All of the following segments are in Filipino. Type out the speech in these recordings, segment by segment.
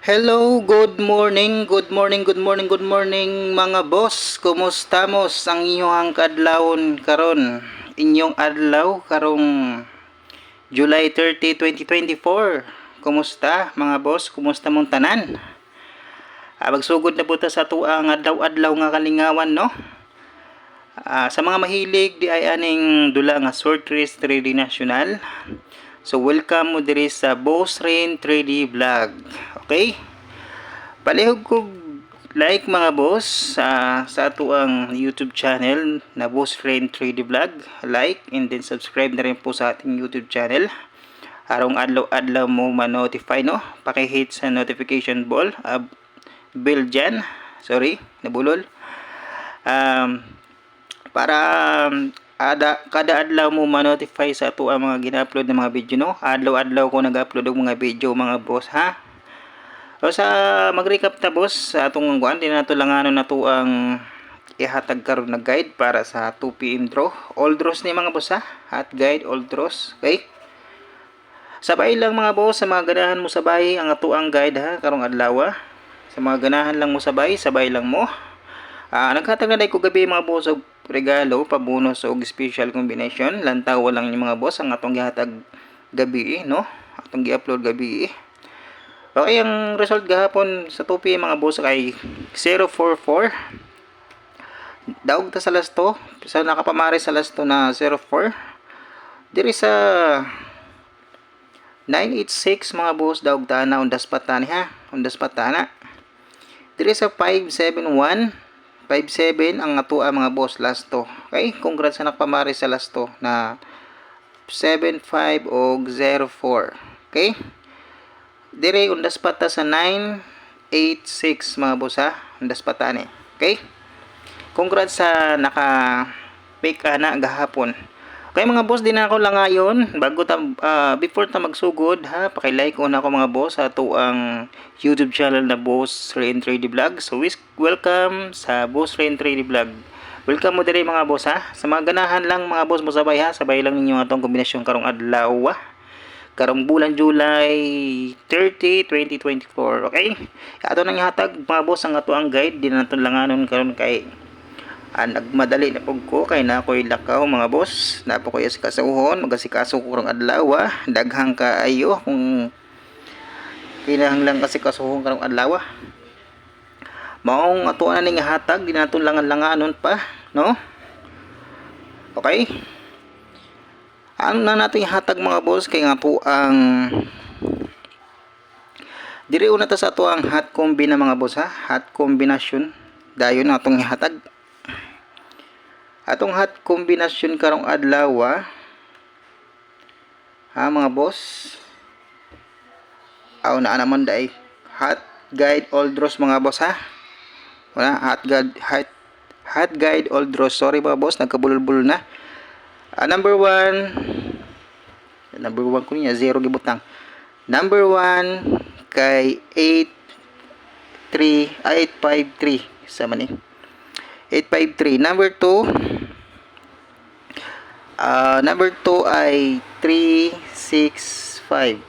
Hello, good morning, good morning, good morning, good morning mga boss. Kumusta mo ang inyong kadlawon karon? Inyong adlaw karong July 30, 2024. Kumusta mga boss? Kumusta mong tanan? Ah, magsugod na po ta sa tuang adlaw-adlaw nga kalingawan, no? Ah, sa mga mahilig di ay aning dula nga short race 3D national. So welcome mo diri sa Boss Rain 3D vlog. Okay? Palihog ko like mga boss sa sa ato ang YouTube channel na Boss Rain 3D vlog. Like and then subscribe na rin po sa ating YouTube channel. Arong adlaw-adlaw mo ma-notify no. Paki-hit sa notification bell, uh, bell dyan. Sorry, nabulol. Um, para um, ada kada adlaw mo ma-notify sa ato ang mga gina-upload na mga video no? Adlaw-adlaw ko nag-upload og mga video mga boss ha? O sa mag-recap ta boss sa atong guan din nato langanon nato ang ihatag karon na guide para sa 2 PM draw. All draws ni mga boss ha? Hot guide all draws okay? Sabay lang mga boss sa mga ganahan mo sabay ang ato ang guide ha? Karong adlaw sa mga ganahan lang mo sabay sabay lang mo Ah, naghatag na dai ko gabi mga boss og regalo, pabonus og special combination. Lantaw lang yung mga boss ang atong gihatag gabi, no? Atong gi-upload gabi. Okay, ang result gahapon sa 2 PM mga boss kay 044. Daog ta sa lasto, sa nakapamari sa lasto na 04. Diri sa 986 mga boss daog ta na undas patani ha. Undas patana. Diri sa 571 5-7 ang atua mga boss last to. Okay? Congrats sa nakpamari sa last to na 7-5 o 0-4. Okay? Dire undas pata sa 9-8-6 mga boss ha. Undas pata ni. Okay? Congrats sa naka pick na gahapon. Okay mga boss, din ako lang ngayon. Bago ta, uh, before ta magsugod ha, paki-like ko na ako mga boss sa ato ang YouTube channel na Boss Rain 3D Vlog. So welcome sa Boss Rain 3D Vlog. Welcome mo diri mga boss ha. Sa mga ganahan lang mga boss mo sabay ha, sabay lang ninyo atong kombinasyon karong adlaw ha. Karong bulan July 30, 2024. Okay? Ato nang ihatag mga boss ang ato ang guide din naton langanon karon kay ah, nagmadali na pug ko kay na ako'y lakaw mga boss na po ko kasauhon magasikaso ko rong adlaw ah. daghang kaayo kung kinahanglan kasi kasuhon karong adlaw ah. maong ato na ning hatag di naton langan-langanon pa no okay ano na natin hatag mga boss kay nga po ang Diri una ta sa ato ang hot combi na mga boss ha, hot combination. Dayon atong ihatag atong hot kombinasyon karong adlaw ah. ha mga boss? Aw na naman dai hot guide all draws mga boss ha? Wala hot guide hot, hot guide all draws. Sorry mga boss nagkabulol-bulol na. Uh, number 1 number 1 ko niya zero gibutang number 1 kay 8 3 853 sa man 853 number 2 Uh, number 2 ay 365.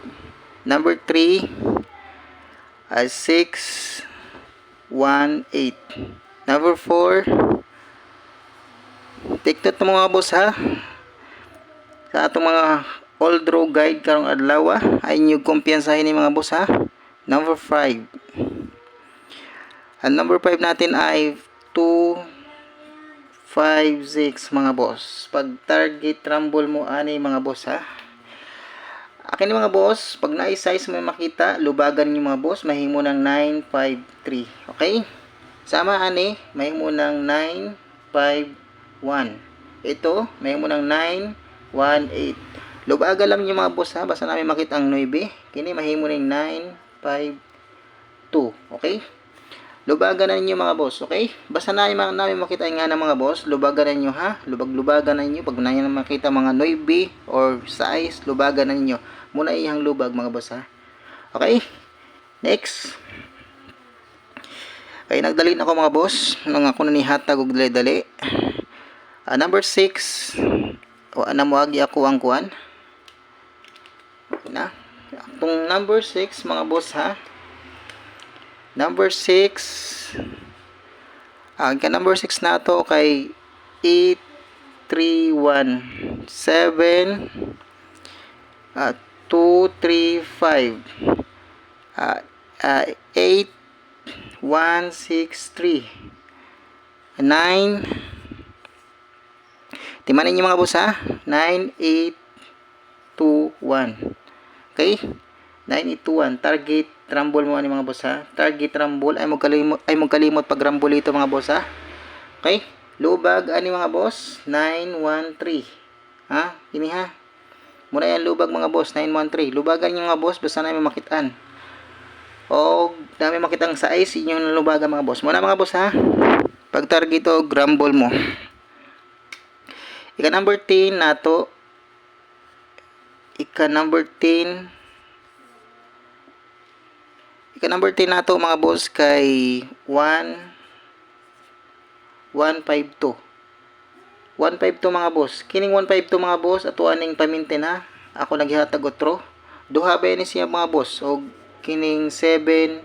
Number 3 ay 618. Number 4 Take note mga boss ha. Sa atong mga all draw guide karong adlaw ay inyo kumpiyansahin ni mga boss ha. Number 5. Ang number 5 natin ay 2 5, 6 mga boss. Pag target rumble mo ani mga boss ha. Akin mga boss, pag na-size mo makita, lubagan niyo mga boss, mahimo ng 953. Okay? Sama ani, mahimo ng 951. Ito, mahimo ng 918. Lubagan lang niyo mga boss ha, basta namin makita ang 9. Kini mahimo ng 952. Okay? Lubagan na ninyo mga boss, okay? Basta na yung namin makita nga ng mga boss, lubagan na ninyo ha, lubag-lubagan na ninyo, pag na nyo makita mga noibi or size, lubagan na ninyo. Muna iyang lubag mga boss ha. Okay? Next. Okay, nagdali na ako mga boss, nang ako na ni hatag og dali-dali. Uh, number 6, o ana mo agi ako ang kuan. Na. Itong number 6 mga boss ha. Number 6. Ang ka number 6 na to kay 831 7 at 235 ah ah, 8 1 6 3 9 Timanin niyo mga boss ha? 9 8 2 1 Okay 9821 target rumble mo ani mga boss ha? Target rumble ay magkalimot ay magkalimot pag rumble ito mga boss ha? Okay? Lubag ani mga boss 913 ha? Ini ha? Muna yan lubag mga boss 913 lubagan niyo mga boss basta na may makitaan. O dami makitang size inyong lubagan mga boss. Muna mga boss ha? Pag target o rumble mo. Ika number 10 nato ika number 10 Ika number 10 nato mga boss kay 1 152. 152 mga boss. Kining 152 mga boss ato aning pamintin ha. Ako naghihatag otro. Duha ba ni siya mga boss og kining 731.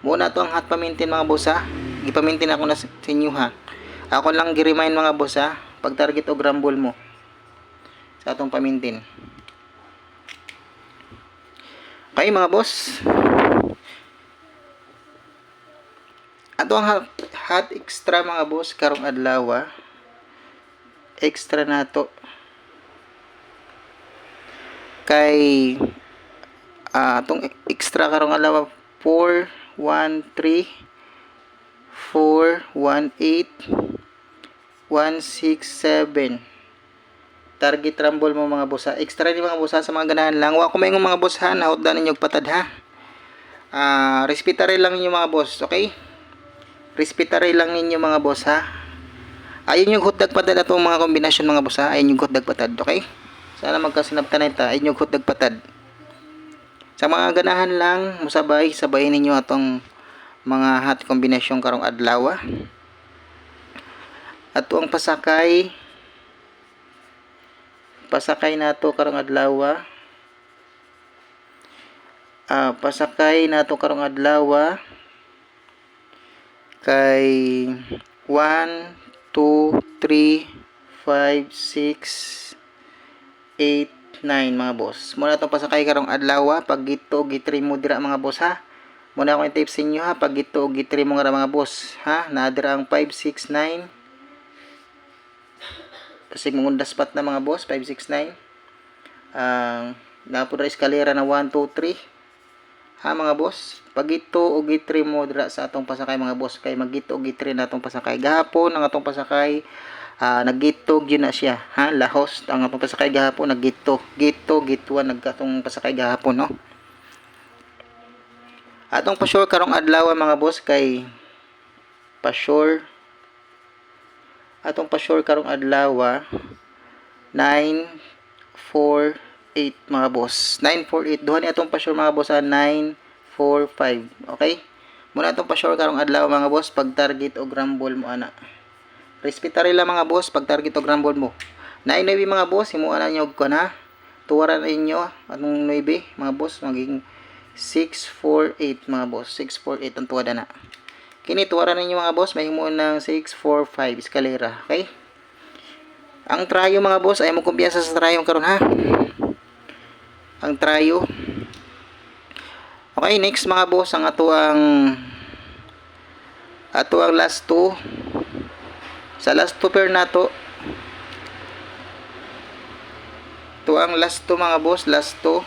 Muna to ang hot pamintin mga boss ha. Gipamintin ako na sa inyo ha. Ako lang gi-remind mga boss ha. Pag target og rumble mo sa atong pamintin. Okay mga boss. Ato ang hot, hot extra mga boss karong adlaw. ah. Extra nato. Kay ah atong extra karong adlaw 4 1 3 4 1 8 1 6 7 target rumble mo mga boss ha. Extra ni mga boss sa mga ganahan lang. Wa ko may mga boss ha, naot na ninyo patad ha. Ah, respetare lang ninyo mga boss, okay? Respetare lang ninyo mga boss ha. Ayun yung hotdag patad atong mga kombinasyon mga boss ha. Ayun yung hotdag patad, okay? Sana magkasinabtan ita. Ayun yung hotdag patad. Sa mga ganahan lang, musabay, sabayin ninyo atong mga hot kombinasyon karong adlaw. Ato ang pasakay pasakay nato karong adlaw ah pasakay nato karong adlaw kay 1 2 3 5 6 8 9 mga boss. Muna itong pasakay karong adlaw pag gito gitri mo dira mga boss ha? Muna akong sa inyo ha? Pag gito gitri mo nga mga boss ha? Nadira ang 5 6 9 kasi mundas pat na mga boss 569 ang napod ra eskalera na 1 2 3 ha mga boss pag ito og gitri mo dira sa atong pasakay mga boss kay magito og gitri na atong pasakay. Gahapon ang atong pasakay ah naggitog yun na siya. Ha lahos ang atong pasakay gahapon naggito gito gituan nagkatong pasakay gahapon no? Atong pa-sure karong adlaw mga boss kay pa-sure atong pa-sure karong adlaw 948 mga boss. 948 duha ni atong pa-sure mga boss ah, 945 okay? Muna atong pa-sure karong adlaw mga boss pag target og rumble mo ana. Respetare lang mga boss pag target og rumble mo. Na 9 mga boss imo ana niyo ko na tuwaran ninyo atong 9 mga boss? Maging 648 mga boss. 648 ang tuwada na Kini tuwaran ninyo mga boss, may himuon ng 645 eskalera, okay? Ang trayo mga boss ay mo kumpiyansa sa trayo karon ha. Ang trayo. Okay, next mga boss ang ato ang ato ang last two. Sa last two pair nato. Ito ang last two mga boss, last two.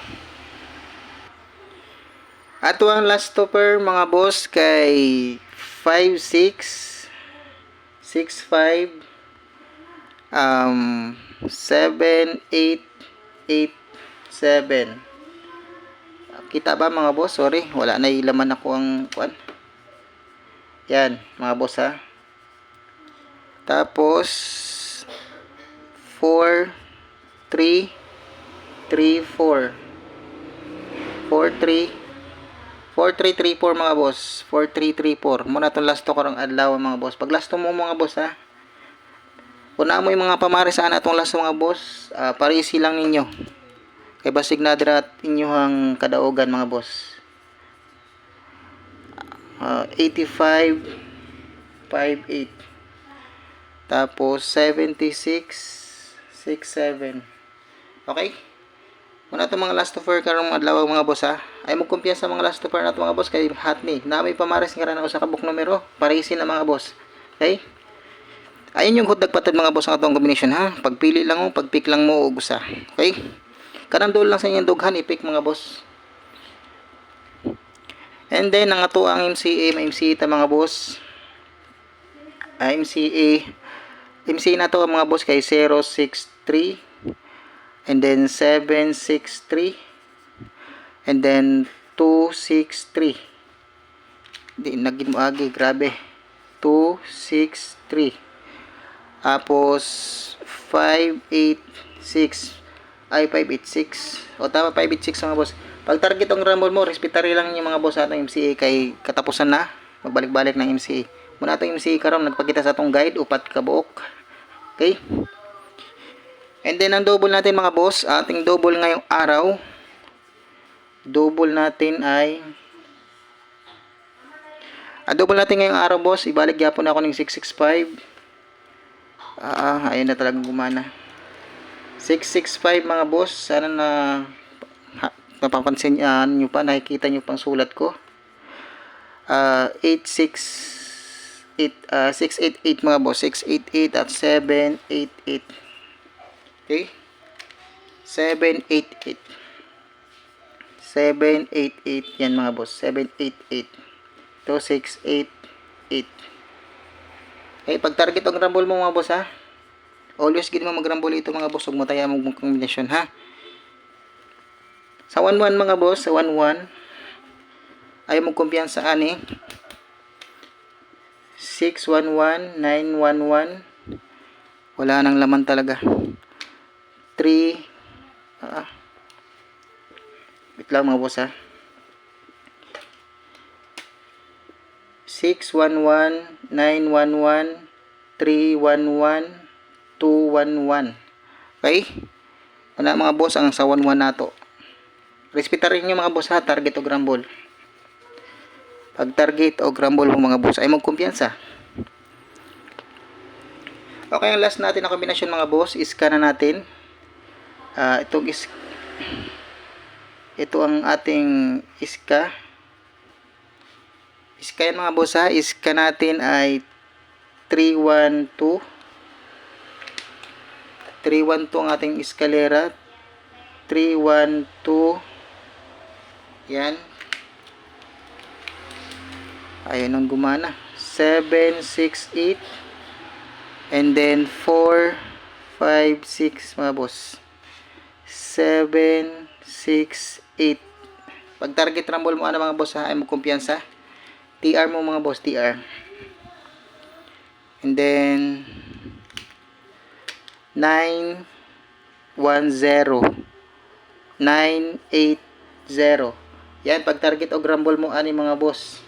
Ato ang last two pair mga boss kay 5 6 6 5 um 7 8 8 7 kita ba mga boss? Sorry wala na ilaman ako ang kwan. Yan mga boss ha? Tapos 4 3 3 4 4 3 4334 mga boss. 4334. Muna itong last to karong adlaw mga boss. Pag last to mo mga boss ha. Una mo yung mga pamari sa atong last mga boss. Uh, parisi lang ninyo. Kay basig na dira at inyong kadaogan mga boss. ah, 85 58 tapos 76 67 okay Muna itong mga last offer karong adlaw mga boss ha. Ay mo kumpiyansa sa mga last offer nato mga boss kay hot ni. Na may pamares nga na usa ka book numero. Parisin na mga boss. Okay? Ayun yung hot patad mga boss ang atong combination ha. Pagpili lang mo, pagpick lang mo og usa. Okay? Kanang dol lang sa inyong dughan i-pick mga boss. And then ang ato ang MCA, may MCA ta mga boss. Ah, MCA MCA na to mga boss kay 063 and then 763 and then 263 di naging agi grabe. 263 tapos 586 ay 586 o tama 586 mga boss. Pag target ang rumble mo respetary lang yung mga boss sa atong MCA kay katapusan na. Magbalik-balik ng MCA muna atong MCA karon nagpakita sa atong guide upat ka buok okay And then, ang double natin mga boss, ating double ngayong araw, double natin ay, ang double natin ngayong araw boss, ibalik yapon ako ng 665. Ah, ayun na talagang gumana. 665 mga boss, sana na napapansin uh, nyo pa, nakikita nyo pang sulat ko. Ah, 86 8, uh, 688 mga boss, 688 at 788. Okay? 788. 788 yan mga boss. 788. Ito 688. Okay, pag target ang rumble mo mga boss ha. Always gid mo mag-rumble ito mga boss ug mo taya mo kombinasyon ha. Sa 11 mga boss, sa 11 ay mo kumpiyansa ani. 611 911 wala nang laman talaga 3 ah, wait lang mga boss ha. 611 911 311 211 okay? Wala mga boss ang sa 11 nato respetarin nyo mga boss ha target o grumble. Pag target o grumble mo mga boss ay magkumpiyansa. Okay ang last natin na kombinasyon mga boss is na natin uh, itong is ito ang ating iska. Iska yan mga boss ha? Iska natin ay 312 312 ang ating eskalera 312 yan. Ayun ang gumana. 768 and then 4 5 6 mga boss 7, 6, 8. Pag target rumble mo ano mga boss ha, ay mo kumpiyansa. TR mo mga boss, TR. And then 9, 1, 0. 9, 8, 0. Yan, pag target o rumble mo ani mga boss.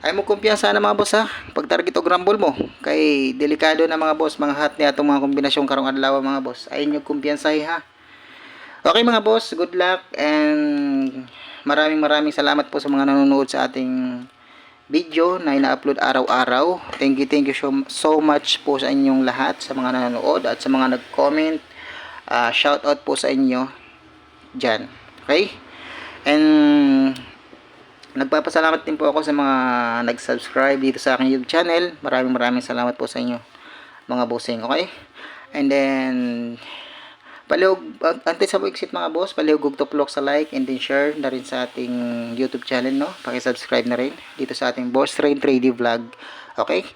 Ay mo kumpiyansa na mga boss ha. Pag target o rumble mo. Kay delikado na mga boss, mga hot ni atong mga kombinasyon karong adlaw mga boss. Ay nyo kumpiyansa ha. Okay mga boss, good luck and maraming maraming salamat po sa mga nanonood sa ating video na ina-upload araw-araw. Thank you, thank you so, so much po sa inyong lahat, sa mga nanonood at sa mga nag-comment. Uh, shout out po sa inyo dyan. Okay? And nagpapasalamat din po ako sa mga nag-subscribe dito sa aking YouTube channel. Maraming maraming salamat po sa inyo mga bossing. Okay? And then Palihog, antay sa exit mga boss, palihog to tuplok sa like and then share na rin sa ating YouTube channel, no? Paki-subscribe na rin dito sa ating Boss Train Trading Vlog. Okay?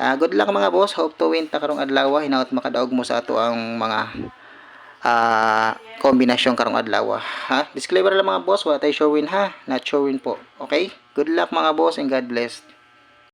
Uh, good luck mga boss. Hope to win ta karong adlaw. Hinaot makadaog mo sa ato ang mga uh, kombinasyon karong adlaw. Ha? Disclaimer lang mga boss, wa tay sure win ha. Not sure win po. Okay? Good luck mga boss and God bless.